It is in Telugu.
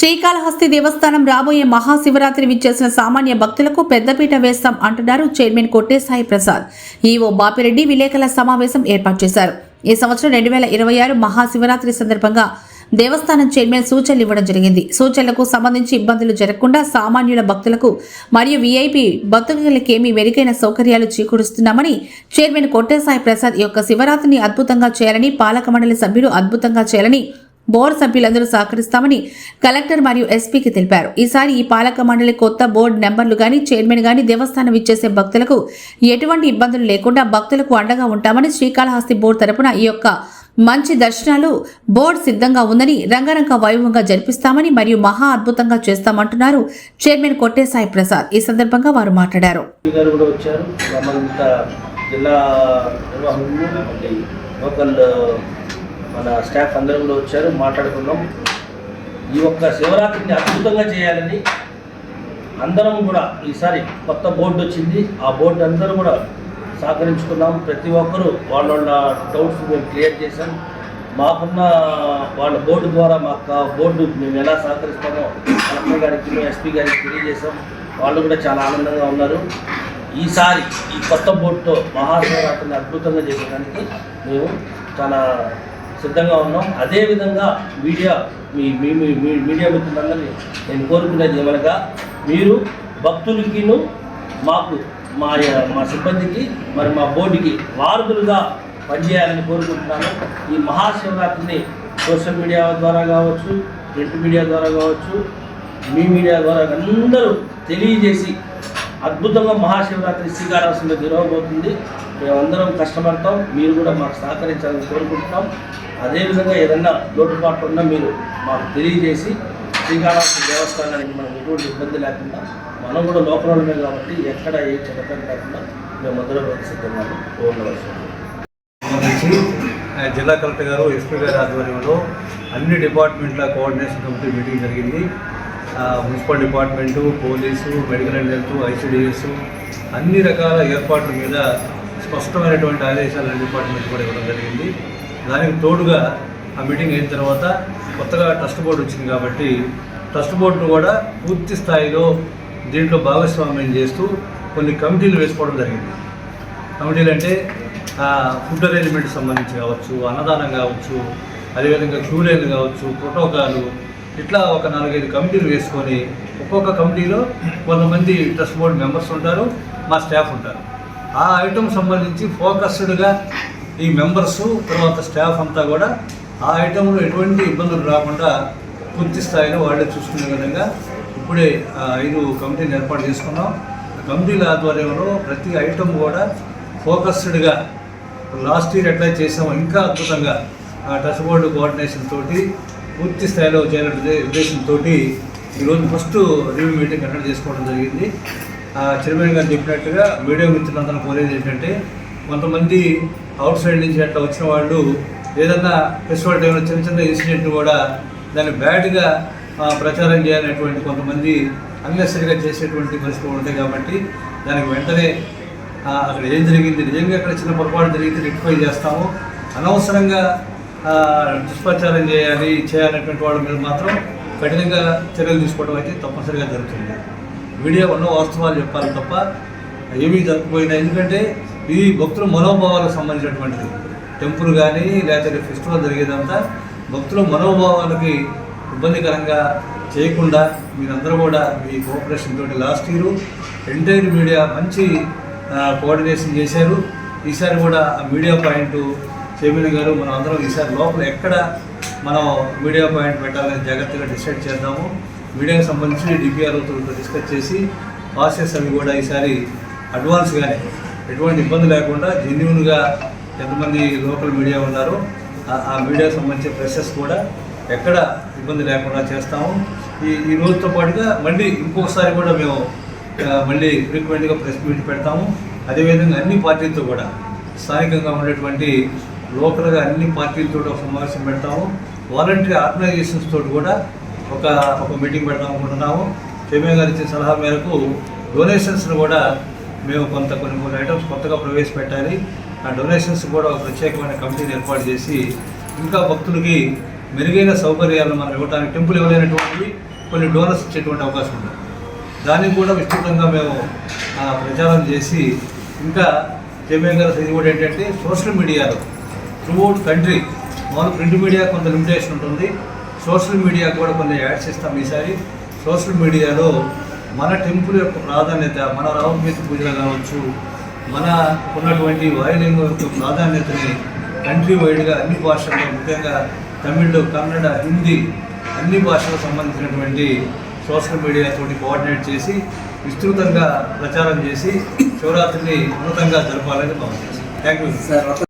శ్రీకాళహస్తి దేవస్థానం రాబోయే మహాశివరాత్రి విచ్చేసిన సామాన్య భక్తులకు పెద్దపీట వేస్తాం అంటున్నారు చైర్మన్ కొట్టేసాయి ప్రసాద్. ఈవో బాపిరెడ్డి విలేకరుల సమావేశం ఏర్పాటు చేశారు. ఈ సంవత్సరం రెండు వేల ఇరవై ఆరు మహాశివరాత్రి సందర్భంగా దేవస్థానం చైర్మన్ సూచనలు ఇవ్వడం జరిగింది. సూచనలకు సంబంధించి ఇబ్బందులు జరగకుండా సామాన్యుల భక్తులకు మరియు వీఐపీ భక్తులకేమీ మెరుగైన సౌకర్యాలు చేకూరుస్తున్నామని చైర్మన్ కొట్టేసాయి ప్రసాద్ యొక్క శివరాత్రిని అద్భుతంగా చేయాలని పాలక మండలి సభ్యులు అద్భుతంగా చేయాలని బోర్డు సభ్యులందరూ సహకరిస్తామని కలెక్టర్ మరియు ఎస్పీకి తెలిపారు. ఈసారి ఈ పాలక మండలి కొత్త బోర్డు నెంబర్లు గాని చైర్మన్ గాని దేవస్థానం ఇచ్చేసే భక్తులకు ఎటువంటి ఇబ్బందులు లేకుండా భక్తులకు అండగా ఉంటామని శ్రీకాళహస్తి బోర్డు తరపున ఈ యొక్క మంచి దర్శనాలు బోర్డు సిద్ధంగా ఉందని రంగరంగ వైభవంగా జరిపిస్తామని మరియు మహా అద్భుతంగా చేస్తామంటున్నారు చైర్మన్ కొట్టేసాయి ప్రసాద్. ఈ సందర్భంగా వారు మాట్లాడారు. జిల్లా మన స్టాఫ్ అందరూ కూడా వచ్చారు మాట్లాడుకున్నాం. ఈ ఒక్క శివరాత్రిని అద్భుతంగా చేయాలని అందరం కూడా ఈసారి కొత్త బోర్డు వచ్చింది. ఆ బోర్డు అందరూ కూడా సహకరించుకున్నాం. ప్రతి ఒక్కరూ వాళ్ళ వాళ్ళ డౌట్స్ మేము క్లియర్ చేశాం. మాకున్న వాళ్ళ బోర్డు ద్వారా మాకు ఆ బోర్డు మేము ఎలా సహకరిస్తామో కలెక్టర్ గారికి ఎస్పీ గారికి తెలియజేశాం. వాళ్ళు కూడా చాలా ఆనందంగా ఉన్నారు. ఈసారి ఈ కొత్త బోర్డుతో మహాశివరాత్రిని అద్భుతంగా చేసేదానికి మేము చాలా సిద్ధంగా ఉన్నాం. అదేవిధంగా మీడియా మీ మీ మీ- మీడియా మిత్రులందరినీ నేను కోరుకునేది ఏమనగా మీరు భక్తులకిను మాకు మా మా సిబ్బందికి మరి మా బోర్డుకి వారధులుగా పనిచేయాలని కోరుకుంటున్నాను. ఈ మహాశివరాత్రిని సోషల్ మీడియా ద్వారా కావచ్చు ప్రింట్ మీడియా ద్వారా కావచ్చు మీ మీడియా ద్వారా అందరూ తెలియజేసి అద్భుతంగా మహాశివరాత్రి శ్రీకాళహస్తిలో జరగబోతుంది. మేమందరం కష్టపడతాం. మీరు కూడా మాకు సహకరించాలని కోరుకుంటున్నాం. అదేవిధంగా ఏదన్నా లోటుపాట్లు ఉన్నా మీరు మాకు తెలియజేసి శ్రీకాళహస్తి దేవస్థానానికి మనం ఎటువంటి ఇబ్బంది లేకుండా మనం కూడా లోపలమే కాబట్టి ఎక్కడ ఏ చెడకం లేకుండా మేము సిద్ధంగా ఉండవలసింది సంబంధించి జిల్లా కలెక్టర్ గారు ఎస్పీ గారి ఆధ్వర్యంలో అన్ని డిపార్ట్మెంట్ల కోఆర్డినేషన్ కమిటీ మీటింగ్ జరిగింది. Municipal department police medical and health ICDS అన్ని రకాల ఏర్పాట్ల మీద స్పష్టమైనటువంటి ఆదేశాలు డిపార్ట్మెంట్ కూడా ఇవ్వడం జరిగింది. దానికి తోడుగా ఆ మీటింగ్ అయిన తర్వాత కొత్తగా ట్రస్ట్ బోర్డు వచ్చింది కాబట్టి ట్రస్ట్ బోర్డును కూడా పూర్తి స్థాయిలో దీంట్లో భాగస్వామ్యం చేస్తూ కొన్ని కమిటీలు వేసుకోవడం జరిగింది. కమిటీలు అంటే ఫుడ్ అరేంజ్మెంట్ సంబంధించి కావచ్చు అన్నదానం కావచ్చు అదేవిధంగా క్యూ కావచ్చు ప్రోటోకాలు ఇట్లా ఒక నాలుగైదు కమిటీలు వేసుకొని ఒక్కొక్క కమిటీలో కొంతమంది ట్రస్ట్ బోర్డు మెంబర్స్ ఉంటారు మా స్టాఫ్ ఉంటారు. ఆ ఐటమ్ సంబంధించి ఫోకస్డ్గా ఈ మెంబర్సు తర్వాత స్టాఫ్ అంతా కూడా ఆ ఐటెంలో ఎటువంటి ఇబ్బందులు రాకుండా పూర్తి స్థాయిలో వాళ్ళే చూసుకునే విధంగా ఇప్పుడే ఆ ఐదు కమిటీని ఏర్పాటు చేసుకున్నాం. కమిటీల ఆధ్వర్యంలో ప్రతి ఐటమ్ కూడా ఫోకస్డ్గా లాస్ట్ ఇయర్ ఎట్లా చేసామో ఇంకా అద్భుతంగా ఆ టచ్ బోర్డు కోఆర్డినేషన్ తోటి పూర్తి స్థాయిలో చేయాలనే ఉద్దేశంతో ఈరోజు ఫస్ట్ రివ్యూ మీటింగ్ కండక్ట్ చేసుకోవడం జరిగింది. ఆ చైర్మన్ గారు చెప్పినట్టుగా మీడియా మిత్రులందరూ కోరేది ఏంటంటే కొంతమంది అవుట్ సైడ్ నుంచి అట్లా వచ్చిన వాళ్ళు ఏదన్నా ఫెస్టివల్ టైంలో చిన్న చిన్న ఇన్సిడెంట్ కూడా దాన్ని బ్యాడ్గా ప్రచారం చేయాలనేటువంటి కొంతమంది అన్నెసరిగా చేసేటువంటి పరిస్థితులు ఉంటాయి కాబట్టి దానికి వెంటనే అక్కడ ఏం జరిగింది నిజంగా అక్కడ చిన్న పొరపాటు జరిగితే రెక్టిఫై చేస్తాము. అనవసరంగా దుష్ప్రచారం చేయాలి చేయాలనేటువంటి వాళ్ళ మీద మాత్రం కఠినంగా చర్యలు తీసుకోవడం అయితే తప్పనిసరిగా జరుగుతుంది. మీడియా ఉన్న వాస్తవాలు చెప్పాలి తప్ప ఏమీ జరగకపోయినా ఎందుకంటే ఇది భక్తుల మనోభావాలకు సంబంధించినటువంటిది. టెంపుల్ కానీ లేకపోతే ఫెస్టివల్ జరిగేదంతా భక్తుల మనోభావాలకి ఇబ్బందికరంగా చేయకుండా మీరందరూ కూడా మీ కోఆపరేషన్ తోటి లాస్ట్ ఇయర్ ఎంటైర్ మీడియా మంచి కోఆర్డినేషన్ చేశారు. ఈసారి కూడా ఆ మీడియా పాయింట్ చైర్మన్ గారు మనం అందరం ఈసారి లోపల ఎక్కడ మనం మీడియా పాయింట్ పెట్టాలని జాగ్రత్తగా డిసైడ్ చేద్దాము. మీడియాకి సంబంధించి డిపిఆర్ఓతో డిస్కస్ చేసి ప్రాసెస్ అవి కూడా ఈసారి అడ్వాన్స్గానే ఎటువంటి ఇబ్బంది లేకుండా జెన్యున్గా ఎంతమంది లోకల్ మీడియా ఉన్నారో ఆ- మీడియాకు సంబంధించిన ప్రెసెస్ కూడా ఎక్కడ ఇబ్బంది లేకుండా చేస్తాము. ఈ ఈ రోజుతో పాటుగా మళ్ళీ ఇంకొకసారి కూడా మేము మళ్ళీ ఫ్రీక్వెంట్గా ప్రెస్ మీట్ పెడతాము. అదేవిధంగా అన్ని పార్టీలతో కూడా స్థానికంగా ఉండేటువంటి లోకల్గా అన్ని పార్టీలతో ఒక సమావేశం పెడతాము. వాలంటరీ ఆర్గనైజేషన్స్ తోటి కూడా ఒక ఒక మీటింగ్ పెడదాం అనుకుంటున్నాము. చైర్మన్ గారు ఇచ్చిన సలహా మేరకు డొనేషన్స్ను కూడా మేము కొంత కొన్ని కొన్ని ఐటమ్స్ కొత్తగా ప్రవేశపెట్టాలి. ఆ డొనేషన్స్ కూడా ఒక ప్రత్యేకమైన కమిటీని ఏర్పాటు చేసి ఇంకా భక్తులకి మెరుగైన సౌకర్యాలను మనం ఇవ్వడానికి టెంపుల్ ఇవ్వలేనటువంటివి కొన్ని డోనర్స్ ఇచ్చేటువంటి అవకాశం ఉంది. దానికి కూడా విస్తృతంగా మేము ప్రచారం చేసి ఇంకా చైర్మన్ గారు ఇది కూడా ఏంటంటే సోషల్ మీడియాలో త్రూఅవుట్ కంట్రీ మామూలు ప్రింట్ మీడియా కొంత లిమిటేషన్ ఉంటుంది. సోషల్ మీడియా కూడా కొన్ని యాడ్స్ ఇస్తాం ఈసారి. సోషల్ మీడియాలో మన టెంపుల్ యొక్క ప్రాధాన్యత మన రామకీర్తి పూజలు కావచ్చు మన ఉన్నటువంటి వాయులింగం యొక్క ప్రాధాన్యతని కంట్రీ వైడ్గా అన్ని భాషల్లో ముఖ్యంగా తమిళ్ కన్నడ హిందీ అన్ని భాషలకు సంబంధించినటువంటి సోషల్ మీడియాతో కోఆర్డినేట్ చేసి విస్తృతంగా ప్రచారం చేసి శివరాత్రిని ఉన్నతంగా జరపాలని భావిస్తున్నాను థ్యాంక్ యూ సార్